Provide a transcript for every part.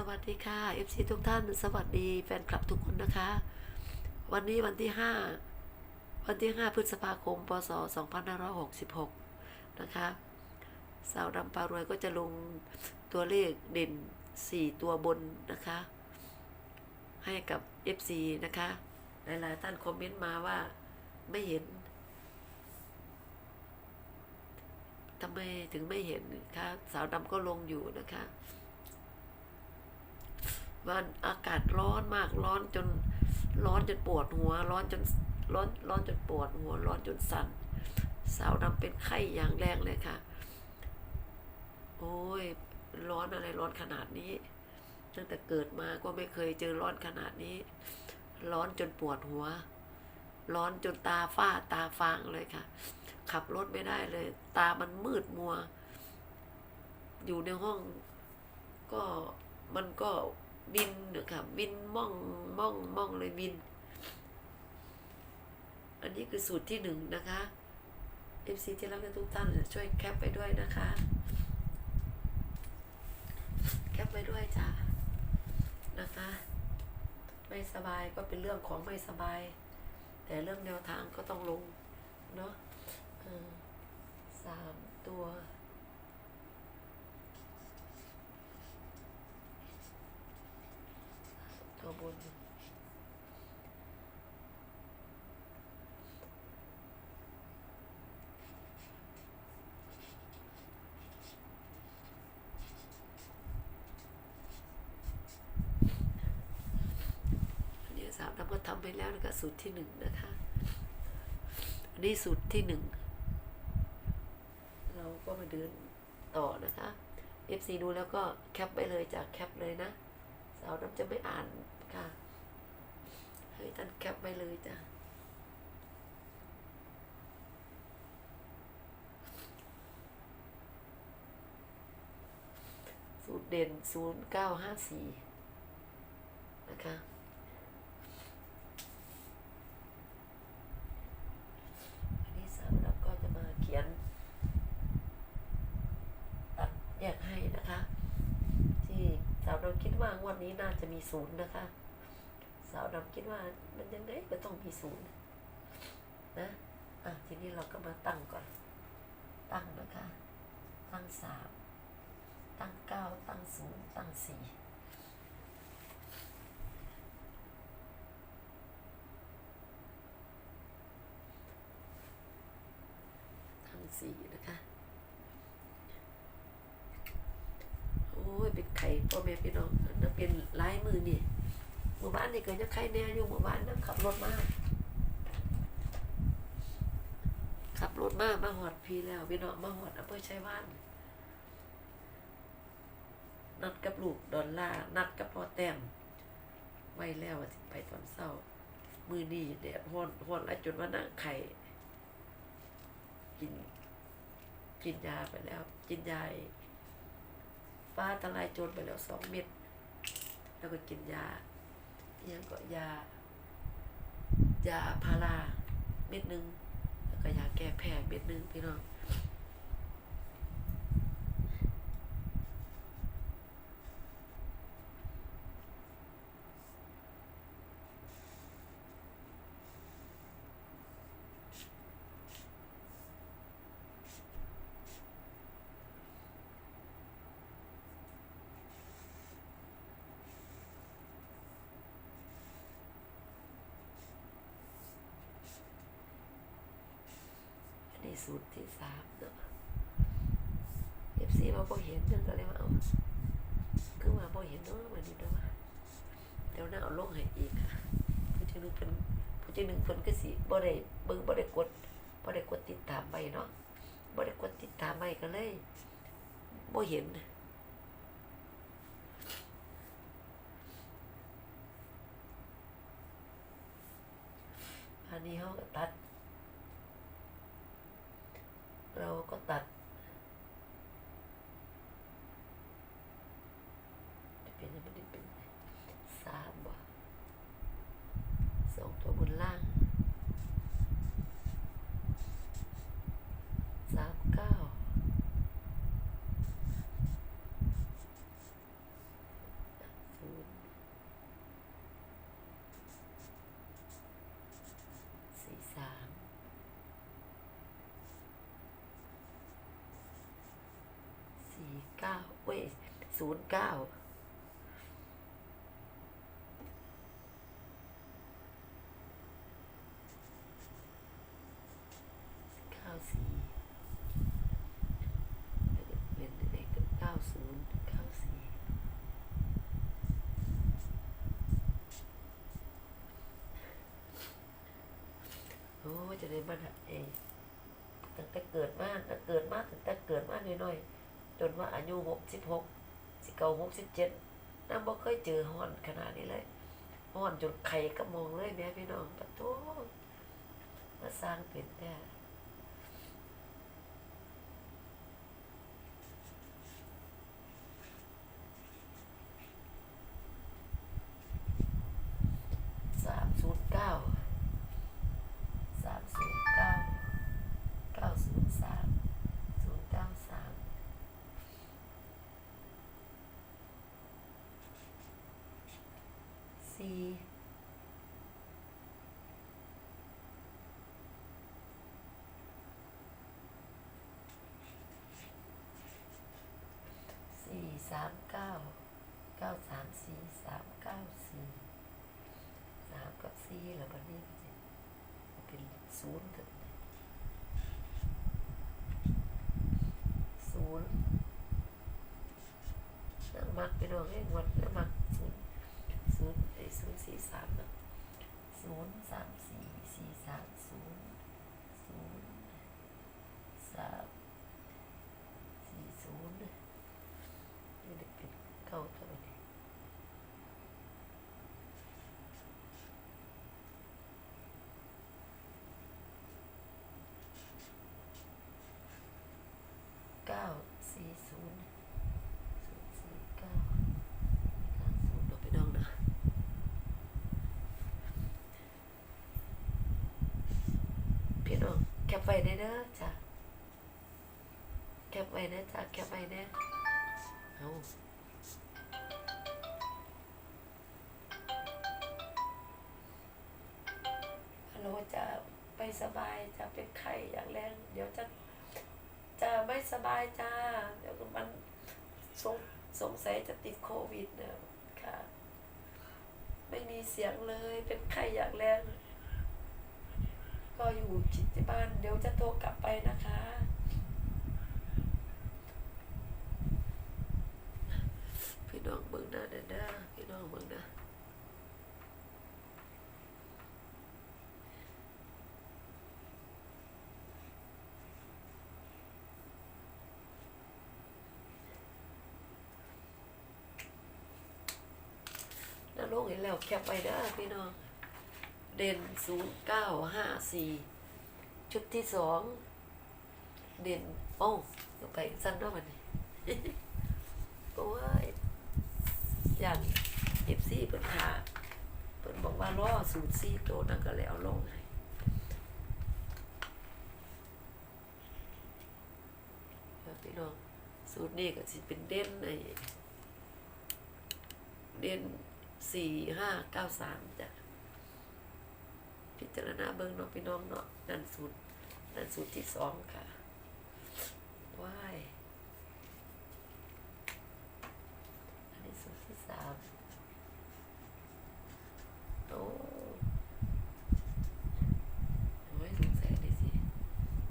สวัสดีค่ะ FC ทุกท่าน สวัสดีแฟนคลับทุกคนนะคะ วันนี้วันที่ 5 วันที่ 5 พฤษภาคม พศ 2566 นะคะ สาวดำปารวยก็จะลงตัวเลขเด่น 4 ตัวบนนะคะ ให้กับ FC นะคะ หลายๆท่านคอมเมนต์มาว่าไม่เห็นทำไมถึงไม่เห็นคะสาวดำก็ลงอยู่นะคะ มันอากาศร้อนมากร้อนจนร้อนจนปวดหัว ร้อนจนร้อนร้อนจนปวดหัว ร้อนจนสั่นสาวดำเป็นไข้อย่างแรงเลยค่ะ โอ้ย ร้อนอะไรร้อนขนาดนี้ ตั้งแต่เกิดมาก็ไม่เคยเจอร้อนขนาดนี้ ร้อนจนปวดหัว ร้อนจนตาฝ้าตาฟางเลยค่ะ ขับรถไม่ได้เลย ตามันมืดมัว อยู่ในห้องก็มันก็ บินนะคะบินม่องม่องม่องเลยบิน อันนี้คือสูตรที่หนึ่งนะคะ FC ที่รักทุกท่านช่วยแคปไปด้วยนะคะ แคปไปด้วยจ้านะคะ ไม่สบายก็เป็นเรื่องของไม่สบาย แต่เรื่องแนวทางก็ต้องลง เนาะสามตัว ตัวบนอันนี้สามทำก็ทำไปแล้วนะคะสูตรที่หนึ่งนะคะ อันนี้สูตรที่หนึ่ง เราก็มาเดินต่อนะคะ FC ดูแล้วก็แคปไปเลยจากแคปเลยนะ สาวน้ำจะไม่อ่าน ค่ะ ให้ท่านแคปไปเลยจ้ะสูตรเด่นศูนย์เก้าห้าสี่นะคะ อันนี้สาวน้ำก็จะมาเขียน ตัดแยกให้นะคะ ที่สาวดำคิดว่างวันนี้น่าจะมีศูนย์นะคะ สาวดำคิดว่ามันยังไงก็ต้องมีศูนย์นะอะทีนี้เราก็มาตั้งก่อน ตั้งนะคะ ตั้งสามตั้งเก้าตั้งศูนย์ตั้งสี่ตั้งสี่นะคะ โอ้ย เป็นไข่ พ่อแม่พี่น้องนั่นเป็นลายมือนี่หมู่บ้านนี่เกิดจะไข่แน่อยู่หมู่บ้านนั่งขับรถมาขับรถมามาหอดพี่แล้วพี่น้องมาหอดอำเภอชัยวานนัดกับลูกดอลลานัดกับพ่อแต้มไว้แล้วสิไปตอนเช้า มือนี่แดดฮ้อนฮอนแล้วจนว่านั่งไข่กิน กินยาไปแล้ว กินยา ฟ้าทลายโจรไปแล้วสองเม็ด แล้วก็กินยายังก็ยา ยาพาราเม็ดหนึ่งแล้วก็ยาแก้แพ้เม็ดหนึ่งพี่น้อง สูตรที่สามเนาะเอฟซีมาพอเห็นจังก็เลยว่าเอาคือมาพอเห็นเนาะวันนี้เนาะเดี๋ยวน่าเอาลงให้อีกค่ะผู้ที่หนึ่งเป็นผู้ที่หนึ่งเป็นก็สิบ่ได้เบิ่งบ่ได้กดบ่ได้กดติดตามไปเนาะบ่ได้กดติดตามไปก็เลยบ่เห็นอันนี้เขาก็ตัด ตัวบนล่างสามเก้าสี่สามสี่เก้าเว้ยศูนย์เก้า โอ้ยจะได้มาเองตั้งแต่เกิดมาตั้งเกิดมาตั้งแต่เกิดมาหน่อยๆจนว่าอายุหกสิบหกสิเก้าหกสิบเจ็ดน้ำบ่เคยเจอห่อนขนาดนี้เลยห่อนจนไข่ก็มองเลยแม่พี่น้องปะโตมาสร้างเป็นแต่ สามศูนย์เก้าสามศูนย์เก้าเก้าศูนย์สามศูนย์เก้าสาม สี่สี่สามเก้าเก้าสามสี่สามเก้าสี่สามกับสี่แล้วก็นี่เป็นศูนย์ถึงศูนย์นั่งมักไปน้องให้งวดนั่งมักศูนย์ศูนย์ไอ้ศูนย์สี่สามนะศูนย์สามสี่สี่สามศูนย์ศูนย์สามสี่ศูนย์นี่เด็กเป็นเก้าเท่าไหร่ เก้าสี่ศูนย์ศูนย์สี่เก้าเก้าศูนย์เราไปดองนะพี่น้องแค ปไว้ได้เด้อจ้ะแคปไว้นะจ้ะแคปไว้นะเอาฮัลโหลจะไปสบายจะเป็นไข้อย่างแรง เดี๋ยวจะจะไม่สบายจ้า เดี๋ยวมันสงสงสัยจะติดโควิดเนะค่ะ ไม่มีเสียงเลยเป็นไข้อย่างแรง ก็อยู่ที่บ้านเดี๋ยวจะโทรกลับไปนะคะ พี่น้องเบิ่งหน้าเด้อเด้อพี่น้องเบิ่งนะน้าลงเห็นแล้วแคปไปเด้อพี่น้อง เด่นศูนย์เก้าห้าสี่ชุดที่สองเด่นโอ้ยกไปสั้นด้วยมันนี้โอ้ยอย่างเอฟซีเปิดหาเปิดบอกว่าล่อสูตรซีโตวนั่นก็แล้วลงให้พี่น้องสูตรนี้ก็สิเป็นเด่นในเด่นสี่ห้าเก้าสามจ้ะ พิจารณาเบิ้งเนาะพี่น้องเนาะนั่นสูตรนั่นสูตรที่สองค่ะว้ายอันนี้สูตรที่สามโอ้โอ้ยสงสัยดิสิ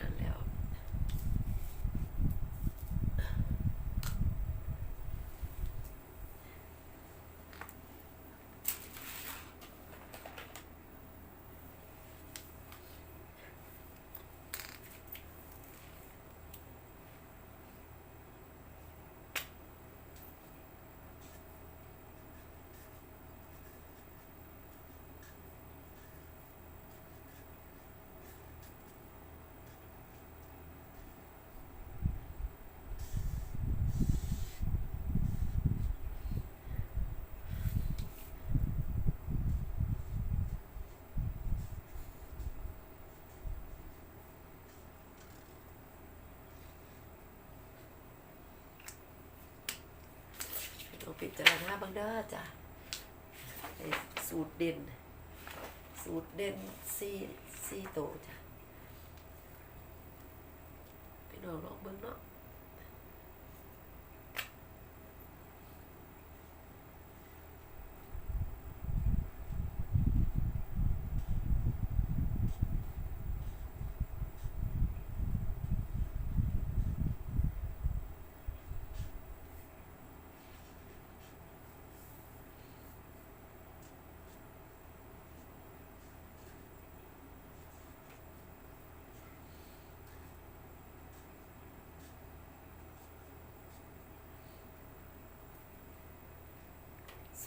นั่นแล้ว ต้องพิจารณาบ้างเด้อจ้ะสูตรเด่น สูตรเด่นซี่ซี่โตจ้ะพี่น้องลองเบิ่งเนาะ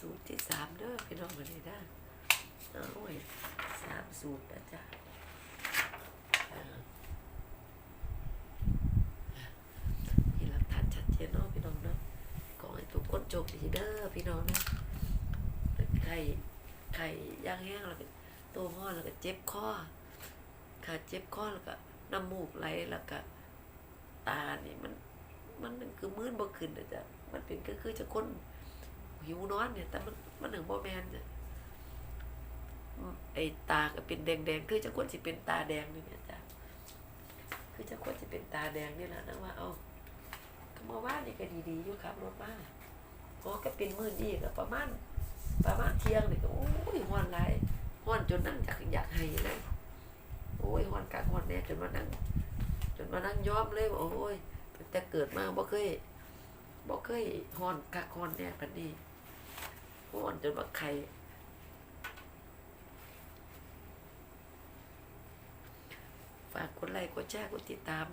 สูตรที่สามเด้อพี่น้องมาเลยได้อเอาไว้สามสูตรนะจ๊ะอ่ามีหลักฐานชัดเจนเนาะพี่น้องเนาะขอให้ทุกคนโชคดีเด้อพี่น้องนะไข่ไข่ย่างแห้งแล้วก็ตัวห้อแล้วก็เจ็บคอขาเจ็บคอแล้วก็น้ำมูกไหลแล้วก็ตานี่มันมันเป็นคือมืดบ่ขึ้นนะจ๊ะมันเป็นก็คือจะค้น หิวนอนเนี่ย แต่มันมันหนึ่งบ่แมนเนี่ยไอ้ตาก็เป็นแดงๆ คือจะควรสิเป็นตาแดงนี่เนี่ยจ้ะคือจะควรสิเป็นตาแดงนี่แหละนะว่าเอ้าก็มาว่านี่ก็ดีๆอยู่ครับรถมาอ๋อก็เป็นมื้อนี้ก็ประมาณประมาณเที่ยงนี่ก็โอ้ยฮ้อนหลายฮ้อนจนนั่งอยากอยากให้เลยโอ้ยฮ้อนกลากฮ้อนแน่จนมานั่ง จนมานั่งยอมเลยโอ้ยแต่เกิดมาบ่เคย บ่เคยฮ้อนกากฮ้อนแน่ปานนี้ฮ้อนจนว่าไข่ฝากกดไลค์กดแชร์กดติดตาม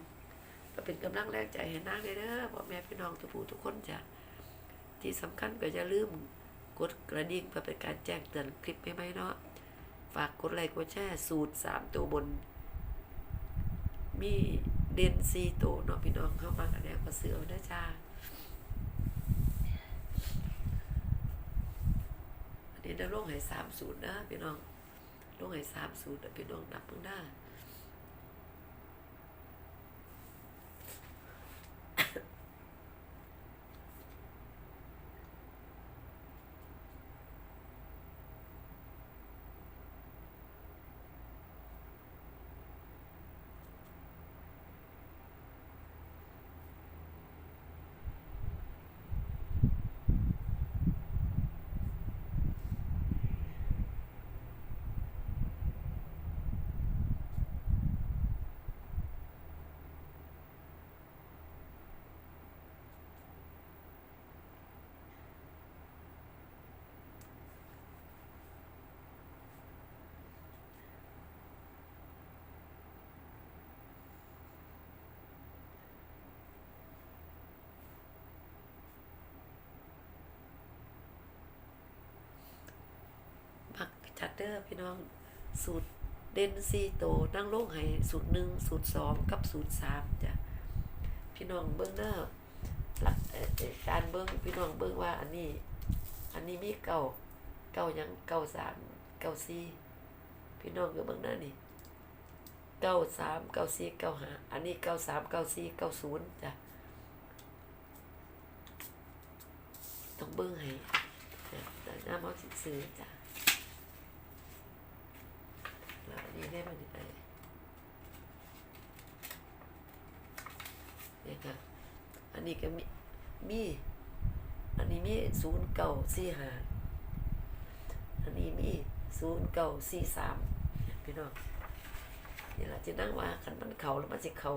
ก็เป็นกำลังแรงใจให้นางเลยเด้อพ่อแม่พี่น้องทุกผู้ทุกคนจ้ะที่สำคัญก็อย่าลืมกดกระดิ่งเพื่อเป็นการแจ้งเตือนคลิปใหม่ๆเนาะฝากกดไลค์กดแชร์สูตรสามตัวบน มีเดนซีตัวเนาะพี่น้องเข้ามากันแล้วก็เสือเอา เด้อจ้าอันนี้เราลงให้สามศูนย์นะพี่น้องลงให้สามสูตรนะพี่น้องนับเพิ่งได้ มักจัดเด้อพี่น้องสูตรเด่นซีโตนั่งลงให้สูตรหนึ่งสูตรสองกับสูตรสามจ้ะพี่น้องเบิ้งเด้อหลักอ่อเอ่อการเบิ้งพี่น้องเบิ้งว่าอันนี้ อันนี้มีเก้าเก้ายังเก้าสามเก้าสี่พี่น้องก็เบิ้งหน้านี่เก้าสามเก้าสี่เก้าห้าอันนี้เก้าสามเก้าสี่เก้าศูนย์จ้ะต้องเบิ้งให้จ้ะน้ำเขาสิซื้อจ้ะ แล้วอั นี้ได้มาจากไหนเนี่ยค่ะ อันนี้ก็มีมี อันนี้มีศูนย์เก้าสี่ห้าอันนี้มีศูนย์เก้าสี่สามพี่น้องนี่แหละจะนั่งว่าคันมันเข่าแล้วมันจะเข่า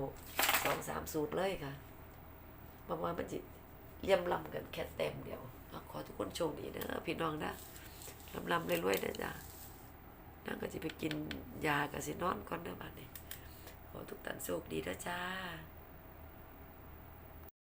สองสามสูตรเลยค่ะเพราะว่ามันจะเลี่ยมลำกันแค่เต็มเดียว ขอทุกคนโชคดีนะพี่น้องนะลำลำๆรวยๆนะจ๊ะ นั่งก็จะไปกินยากับสินอนก่อนเด้อบัดนี้ขอทุกท่านโชคดีนะจ้า